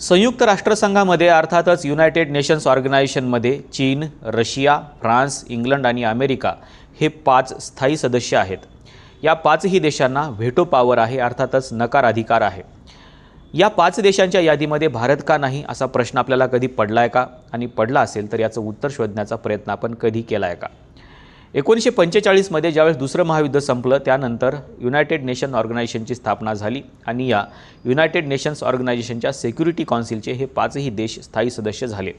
संयुक्त राष्ट्रसंघामध्ये अर्थातच United nations ऑर्गनायझेशनमध्ये चीन रशिया फ्रान्स इंग्लंड आणि अमेरिका हे पाच स्थायी सदस्य आहेत. या पाचही देशांना व्हेटो पॉवर आहे अर्थातच नकार अधिकार आहे. या पाच देशांच्या यादीमध्ये भारत का नाही असा प्रश्न आपल्याला कधी पडला आहे का? आणि पडला असेल तर याचं उत्तर शोधण्याचा प्रयत्न आपण कधी केला आहे का? एकोणीसशे पंचेचाळीसमध्ये ज्यावेळेस दुसरं महायुद्ध संपलं त्यानंतर युनायटेड नेशन ऑर्गनायझेशनची स्थापना झाली आणि या युनायटेड नेशन्स ऑर्गनायझेशनच्या सेक्युरिटी कौन्सिलचे हे पाचही देश स्थायी सदस्य झाले.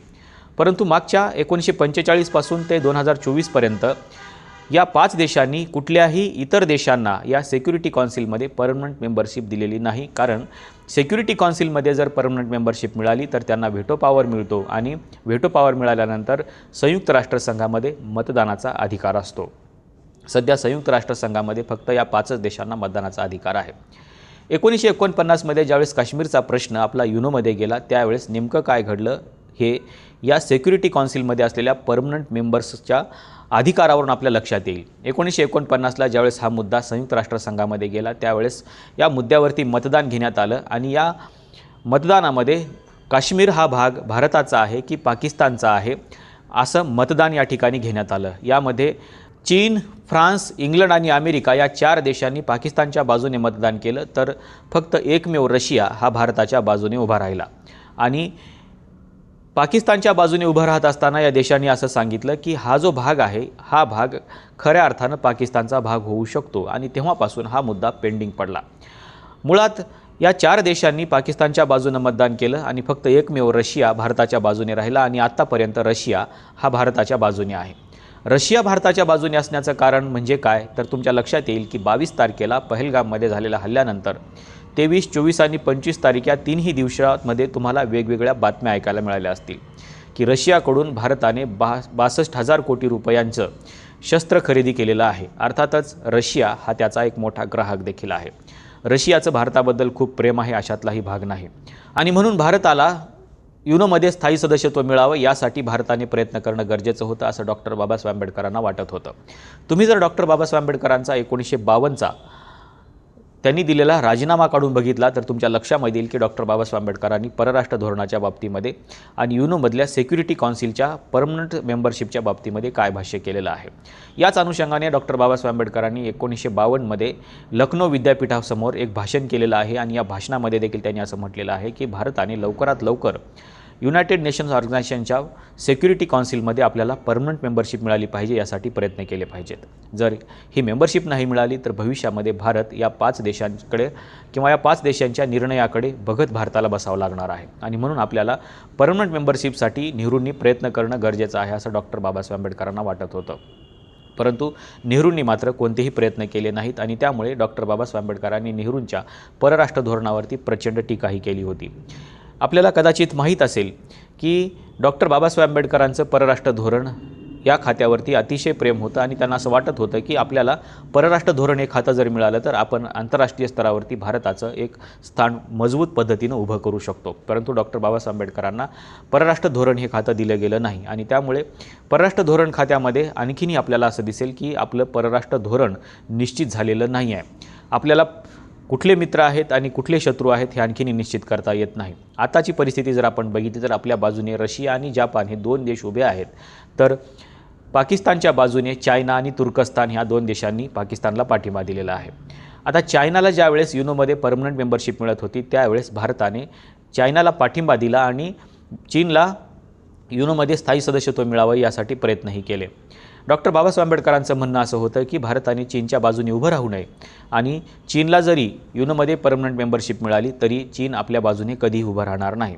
परंतु मागच्या एकोणीसशे पंचेचाळीसपासून ते दोन हजार चोवीसपर्यंत या पाच देशांनी कुठल्याही इतर देशांना या सेक्युरिटी कौन्सिलमध्ये परमनंट मेंबरशिप दिलेली नाही. कारण सेक्युरिटी कौन्सिलमध्ये जर परमनंट मेंबरशिप मिळाली तर त्यांना व्हेटो पॉवर मिळतो आणि व्हेटो पॉवर मिळाल्यानंतर संयुक्त राष्ट्रसंघामध्ये मतदानाचा अधिकार असतो. सध्या संयुक्त राष्ट्रसंघामध्ये फक्त या पाचच देशांना मतदानाचा अधिकार आहे. एकोणीसशे एकोणपन्नासमध्ये ज्यावेळेस काश्मीरचा प्रश्न आपला युनोमध्ये गेला त्यावेळेस नेमकं काय घडलं? हे या सेक्युरिटी कौन्सिलमध्ये असलेल्या परमनंट मेंबर्सच्या अधिकारावरून आपल्या लक्षात येईल. एकोणीसशे एकोणपन्नासला ज्यावेळेस हा मुद्दा संयुक्त राष्ट्रसंघामध्ये गेला त्यावेळेस या मुद्द्यावरती मतदान घेण्यात आलं आणि या मतदानामध्ये काश्मीर हा भाग भारताचा आहे की पाकिस्तानचा आहे असं मतदान या ठिकाणी घेण्यात आलं. यामध्ये चीन फ्रान्स इंग्लंड आणि अमेरिका या चार देशांनी पाकिस्तानच्या बाजूने मतदान केलं तर फक्त एकमेव रशिया हा भारताच्या बाजूने उभा राहिला. आणि पाकिस्तानच्या बाजूने उभं राहत असताना या देशांनी असं सांगितलं की हा जो भाग आहे हा भाग खऱ्या अर्थानं पाकिस्तानचा भाग होऊ शकतो. आणि तेव्हापासून हा मुद्दा पेंडिंग पडला. मुळात या चार देशांनी पाकिस्तानच्या बाजूनं मतदान केलं आणि फक्त एकमेव रशिया भारताच्या बाजूने राहिला आणि आत्तापर्यंत रशिया हा भारताच्या बाजूने आहे. रशिया भारताच्या बाजूने असण्याचं कारण म्हणजे काय? तर तुमच्या लक्षात येईल की बावीस तारखेला पहलगाममध्ये झालेल्या हल्ल्यानंतर तेवीस चोवीस आणि पंचवीस तारीख या तीनही दिवसामध्ये तुम्हाला वेगवेगळ्या बातम्या ऐकायला मिळाल्या असतील. की रशियाकडून भारताने बा बासष्ट हजार कोटी रुपयांचं शस्त्र खरेदी केलेलं आहे. अर्थातच रशिया हा त्याचा एक मोठा ग्राहक देखील आहे. रशियाचं भारताबद्दल खूप प्रेम आहे अशातलाही भाग नाही. आणि म्हणून भारताला युनोमध्ये स्थायी सदस्यत्व मिळावं यासाठी भारताने प्रयत्न करणं गरजेचं होतं असं डॉक्टर बाबासाहेब आंबेडकरांना वाटत होतं. तुम्ही जर डॉक्टर बाबासाहेब आंबेडकरांचा एकोणीसशे बावन्नचा त्यांनी दिलेला राजीनामा काढून बघितला तर तुमच्या लक्षामध्ये येईल की डॉक्टर बाबासाहेब आंबेडकरांनी परराष्ट्र धोरणाच्या बाबतीमध्ये आणि युनोमधल्या सेक्युरिटी कौन्सिलच्या परमनंट मेंबरशिपच्या बाबतीमध्ये काय भाष्य केलेलं आहे. याच अनुषंगाने डॉक्टर बाबासाहेब आंबेडकरांनी एकोणीसशे बावन्नमध्ये लखनौ विद्यापीठासमोर एक भाषण केलेलं आहे आणि या भाषणामध्ये देखील त्यांनी असं म्हटलेलं आहे की भारताने लवकरात लवकर युनायटेड नेशन्स ऑर्गनायझेशनच्या सेक्युरिटी कौन्सिलमध्ये आपल्याला परमनंट मेंबरशिप मिळाली पाहिजे यासाठी प्रयत्न केले पाहिजेत. जर ही मेंबरशिप नाही मिळाली तर भविष्यामध्ये भारत या पाच देशांकडे किंवा या पाच देशांच्या निर्णयाकडे बघत भारताला बसावं लागणार आहे. आणि म्हणून आपल्याला परमनंट मेंबरशिपसाठी नेहरूंनी प्रयत्न करणं गरजेचं आहे असं डॉक्टर बाबासाहेब आंबेडकरांना वाटत होतं. परंतु नेहरूंनी मात्र कोणतेही प्रयत्न केले नाहीत आणि त्यामुळे डॉक्टर बाबासाहेब आंबेडकरांनी नेहरूंच्या परराष्ट्र धोरणावरती प्रचंड टीकाही केली होती. आपल्याला कदाचित माहीत असेल की डॉक्टर बाबासाहेब आंबेडकरांचं परराष्ट्र धोरण या खात्यावरती अतिशय प्रेम होतं आणि त्यांना असं वाटत होतं की आपल्याला परराष्ट्र धोरण हे खातं जर मिळालं तर आपण आंतरराष्ट्रीय स्तरावरती भारताचं एक स्थान मजबूत पद्धतीनं उभं करू शकतो. परंतु डॉक्टर बाबासाहेब आंबेडकरांना परराष्ट्र धोरण हे खातं दिलं गेलं नाही आणि त्यामुळे परराष्ट्र धोरण खात्यामध्ये आणखीनही आपल्याला असं दिसेल की आपलं परराष्ट्र धोरण निश्चित झालेलं नाही आहे आपल्याला कुठले मित्र आहेत आणि कुठले शत्रू आहेत हे आणखीन निश्चित करता येत नाही. आताची परिस्थिती जर आपण बघितली तर आपल्या बाजूने रशिया आणि जपान हे दोन देश उभे आहेत. तर पाकिस्तानच्या बाजूने चायना आणि तुर्कस्तान ह्या दोन देशांनी पाकिस्तानला पाठिंबा दिलेला आहे. आता चायनाला ज्यावेळेस युनोमध्ये परमनंट मेंबरशिप मिळत होती त्यावेळेस भारताने चायनाला पाठिंबा दिला आणि चीनला युनोमध्ये स्थायी सदस्यत्व मिळावं यासाठी प्रयत्नही केले. डॉक्टर बाबासाहेब आंबेडकरांचं म्हणणं असं होतं की भारताने चीनच्या बाजूने उभं राहू नये आणि चीनला जरी युनोमध्ये परमनंट मेंबरशिप मिळाली तरी चीन आपल्या बाजूने कधीही उभं राहणार नाही.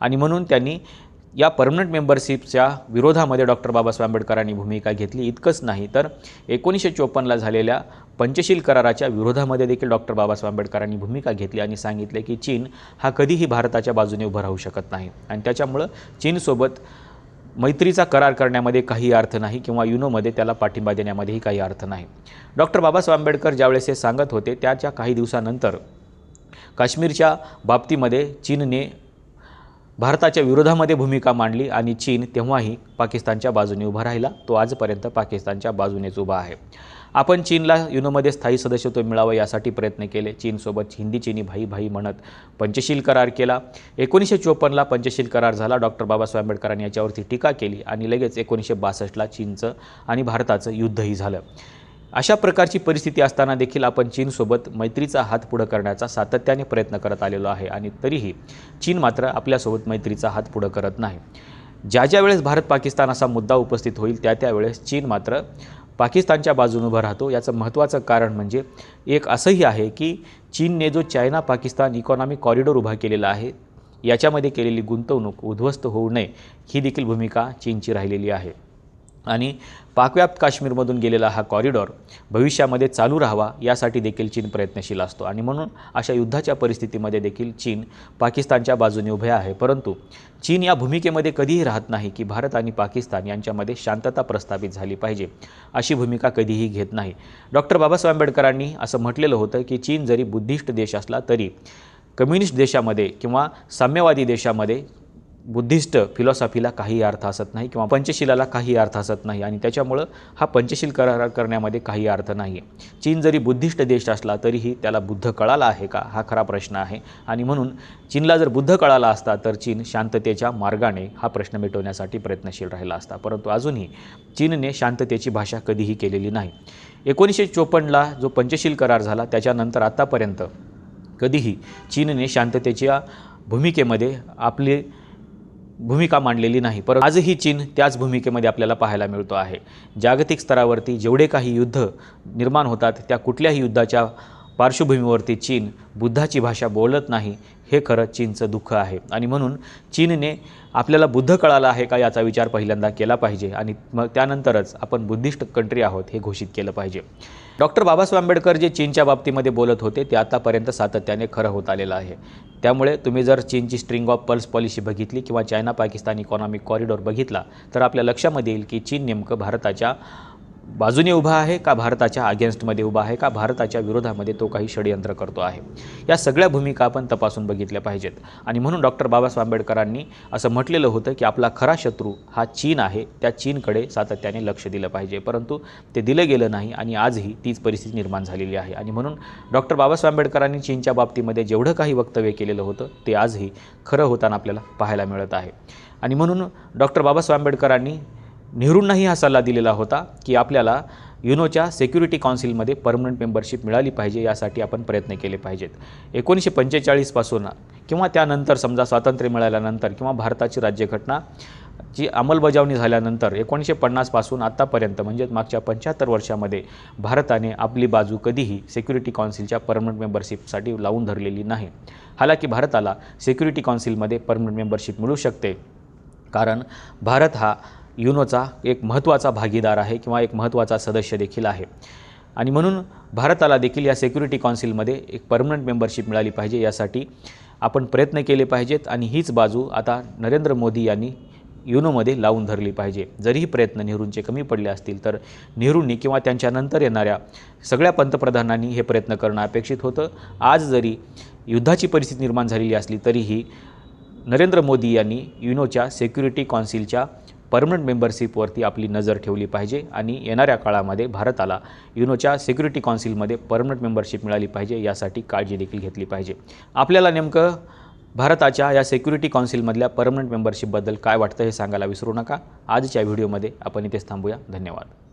आणि म्हणून त्यांनी या परमनंट मेंबरशिपच्या विरोधामध्ये डॉक्टर बाबासाहेब आंबेडकरांनी भूमिका घेतली. इतकंच नाही तर एकोणीसशे चोपन्नला झालेल्या पंचशील कराराच्या विरोधामध्ये देखील डॉक्टर बाबासाहेब आंबेडकरांनी भूमिका घेतली आणि सांगितले की चीन हा कधीही भारताच्या बाजूने उभं राहू शकत नाही. आणि त्याच्यामुळं चीनसोबत मैत्रीचा करार करण्यामध्ये काही अर्थ नाही किंवा युनोमध्ये त्याला पाठिंबा देण्यामध्येही काही अर्थ नाही. डॉक्टर बाबासाहेब आंबेडकर ज्यावेळेस हे सांगत होते त्याच्या काही दिवसानंतर काश्मीरच्या बाबतीमध्ये चीनने भारताच्या विरोधामध्ये भूमिका मांडली आणि चीन तेव्हाही पाकिस्तानच्या बाजूने उभा राहिला. तो आजपर्यंत पाकिस्तानच्या बाजूनेच उभा आहे. आपण चीनला युनोमध्ये स्थायी सदस्यत्व मिळावं यासाठी प्रयत्न केले. चीनसोबत हिंदी चीनी भाई भाई म्हणत पंचशील करार केला. एकोणीसशे चोपन्नला पंचशील करार झाला. डॉक्टर बाबासाहेब आंबेडकरांनी याच्यावरती टीका केली आणि लगेच एकोणीसशे बासष्टला चीनचं आणि भारताचं युद्धही झालं. अशा प्रकारची परिस्थिती असताना देखील आपण चीनसोबत मैत्रीचा हात पुढं करण्याचा सातत्याने प्रयत्न करत आलेलो आहे आणि तरीही चीन मात्र आपल्यासोबत मैत्रीचा हात पुढं करत नाही. ज्या ज्या वेळेस भारत पाकिस्तान असा मुद्दा उपस्थित होईल त्या त्यावेळेस चीन मात्र पाकिस्तानच्या बाजूने उभा राहतो. याचं महत्त्वाचं कारण म्हणजे एक असंही आहे की चीनने जो चायना पाकिस्तान इकॉनॉमिक कॉरिडॉर उभा केलेला आहे याच्यामध्ये केलेली गुंतवणूक उद्ध्वस्त होऊ नये ही देखील भूमिका चीनची राहिलेली आहे. आणि पाकव्याप्त काश्मीरमधून गेलेला हा कॉरिडॉर भविष्यामध्ये चालू राहावा यासाठी देखील चीन प्रयत्नशील असतो. आणि म्हणून अशा युद्धाच्या परिस्थितीमध्ये देखील चीन पाकिस्तानच्या बाजूने उभे आहे. परंतु चीन या भूमिकेमध्ये कधीही राहत नाही की भारत आणि पाकिस्तान यांच्यामध्ये शांतता प्रस्थापित झाली पाहिजे अशी भूमिका कधीही घेत नाही. डॉक्टर बाबासाहेब आंबेडकरांनी असं म्हटलेलं होतं की चीन जरी बुद्धिस्ट देश असला तरी कम्युनिस्ट देशामध्ये किंवा साम्यवादी देशामध्ये बुद्धिस्ट फिलॉसॉफीला काही अर्थ असत नाही किंवा पंचशिलाला काही अर्थ असत नाही आणि त्याच्यामुळं हा पंचशील करार करण्यामध्ये काही अर्थ नाही आहे चीन जरी बुद्धिस्ट देश असला तरीही त्याला बुद्ध कळाला आहे का? हा खरा प्रश्न आहे. आणि म्हणून चीनला जर बुद्ध कळाला असता तर चीन शांततेच्या मार्गाने हा प्रश्न मिटवण्यासाठी प्रयत्नशील राहिला असता. परंतु अजूनही चीनने शांततेची भाषा कधीही केलेली नाही. एकोणीसशे चोपन्नला जो पंचशील करार झाला त्याच्यानंतर आत्तापर्यंत कधीही चीनने शांततेच्या भूमिकेमध्ये आपले भूमिका मांडलेली नाही. परंतु आजही चीन त्याच भूमिकेमध्ये आपल्याला पाहायला मिळतो आहे. जागतिक स्तरावरती जेवढे काही युद्ध निर्माण होतात त्या कुठल्याही युद्धाच्या पार्श्वभूमीवरती चीन बुद्धाची भाषा बोलत नाही हे खरं चीनचं दुःख आहे. आणि म्हणून चीनने आपल्याला बुद्ध कळाला आहे का याचा विचार पहिल्यांदा केला पाहिजे आणि मग त्यानंतरच आपण बुद्धिस्ट कंट्री आहोत हे घोषित केलं पाहिजे. डॉक्टर बाबासाहेब आंबेडकर जे चीनच्या बाबतीमध्ये बोलत होते ते आतापर्यंत सातत्याने खरं होत आलेलं आहे. त्यामुळे तुम्ही जर चीनची स्ट्रिंग ऑफ पल्स पॉलिसी बघितली किंवा चायना पाकिस्तान इकॉनॉमिक कॉरिडॉर बघितला तर आपल्या लक्षामध्ये येईल की चीन नेमकं भारताच्या बाजूने उभा आहे का भारताच्या अगेन्स्टमध्ये उभा आहे का भारताच्या विरोधामध्ये तो काही षडयंत्र करतो आहे? या सगळ्या भूमिका आपण तपासून बघितल्या पाहिजेत. आणि म्हणून डॉक्टर बाबासाहेब आंबेडकरांनी असं म्हटलेलं होतं की आपला खरा शत्रू हा चीन आहे. त्या चीनकडे सातत्याने लक्ष दिलं पाहिजे. परंतु ते दिलं गेलं नाही आणि आजही तीच परिस्थिती निर्माण झालेली आहे. आणि म्हणून डॉक्टर बाबासाहेब आंबेडकरांनी चीनच्या बाबतीमध्ये जेवढं काही वक्तव्य केलेलं होतं ते आजही खरं होताना आपल्याला पाहायला मिळत आहे. आणि म्हणून डॉक्टर बाबासाहेब आंबेडकरांनी नेहरूंनाही हा सल्ला दिलेला होता की आपल्याला युनोच्या सेक्युरिटी काउन्सिलमध्ये परमनंट मेंबरशिप मिळाली पाहिजे यासाठी आपण प्रयत्न केले पाहिजेत. एकोणीसशे पंचेचाळीसपासून किंवा त्यानंतर समजा स्वातंत्र्य मिळाल्यानंतर किंवा भारताची राज्यघटना जी अंमलबजावणी झाल्यानंतर एकोणीसशे पन्नासपासून आत्तापर्यंत म्हणजे मागच्या पंच्याहत्तर वर्षामध्ये भारताने आपली बाजू कधीही सेक्युरिटी काउन्सिलच्या परमनंट मेंबरशिपसाठी लावून धरलेली नाही. हालाकी भारताला सेक्युरिटी काउन्सिलमध्ये परमनंट मेंबरशिप मिळू शकते कारण भारत हा युनोचा एक महत्त्वाचा भागीदार आहे किंवा एक महत्त्वाचा सदस्य देखील आहे. आणि म्हणून भारताला देखील या सेक्युरिटी काउन्सिलमध्ये एक परमनंट मेंबरशिप मिळाली पाहिजे यासाठी आपण प्रयत्न केले पाहिजेत आणि हीच बाजू आता नरेंद्र मोदी यांनी युनोमध्ये लावून धरली पाहिजे. जरीही प्रयत्न नेहरूंचे कमी पडले असतील तर नेहरूंनी किंवा त्यांच्यानंतर येणाऱ्या सगळ्या पंतप्रधानांनी हे प्रयत्न करणं अपेक्षित होतं. आज जरी युद्धाची परिस्थिती निर्माण झालेली असली तरीही नरेंद्र मोदी यांनी युनोच्या सेक्युरिटी कौन्सिलच्या परमनंट मेंबरशिपवरती आपली नजर ठेवली पाहिजे आणि येणाऱ्या काळामध्ये भारताला युनोच्या सिक्युरिटी कौन्सिलमध्ये परमनंट मेंबरशिप मिळाली पाहिजे यासाठी काळजी देखील घेतली पाहिजे. आपल्याला नेमकं भारताच्या या सिक्युरिटी कौन्सिलमधल्या परमनंट मेंबरशिपबद्दल काय वाटतं हे सांगायला विसरू नका. आजच्या व्हिडिओमध्ये आपण इथेच थांबूया. धन्यवाद.